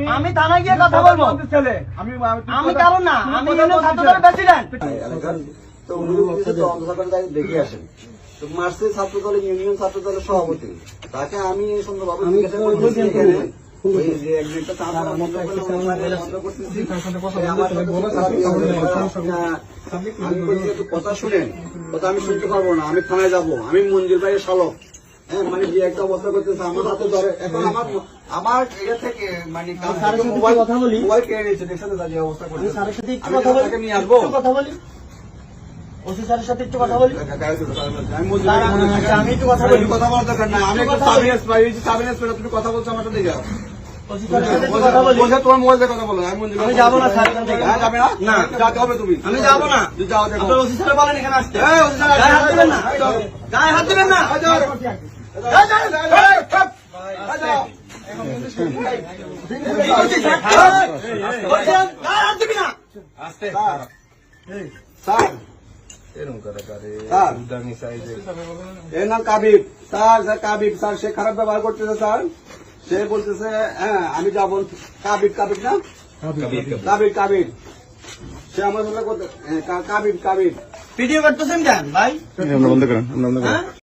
আমি থানায় গিয়ে কথা বলব। ছেলে। আমি আমি- কারণ না আমি কথা ইউনিয়ন বলতে ছাত্র ছেলে। প্রেসিডেন্ট তো উনি তো অন্ধকার দেখে আসেন। ছাত্র দলের ইউনিয়ন ছাত্র দলের সভাপতি। তাকে আমি সুন্দরভাবে জিজ্ঞাসা করতেছি এখানে আমি একটু কথা শুনেন। কথা আমি শুনতে পারব না আমি থানায় যাব। আমি মঞ্জুর ভাইয়ের শালক। হ্যাঁ মানে যে একটা অবস্থা করতেছে আমার হাতে ধরে এখন আমার আমার এটা থেকে মানে স্যারের থেকে সাথে মোবাইল কথা বলি। মোবাইল কেড়ে নিয়েছে দেখছেন তো যে অবস্থা আমি স্যারের সাথে একটু কথা বলি তাকে আসব কথা বলি ওসি স্যারের সাথে একটু কথা বলি আমি মনে আমি একটু কথা বলি। কথা বলার দরকার নাই। আমি একটু। সাবিনেস পাই, সাবিনেস পেলে তুমি কথা বলছো আমার সাথে যাও। ওসি তোমার মোবাইল কথা বলো। আমি আমি যাব না, স্যার, এখান থেকে। হ্যাঁ, যাবে না? না। যাতে হবে তুমি। আমি যাব না যাও দেখো। ওসি স্যার বলেন এখানে আসতে এই, ওই স্যার, গায়ে হাত দিবেন না গায়ে হাত দিবেন না সে খারাপ ব্যবহার করতেছে স্যার সে বলতেছে হ্যাঁ আমি যাব কাবিব কাবিব না কাবিব কাবিব সে আমার কাবিব কাবিব ভিডিও করতেছেন কেন ভাই বন্ধ করেন।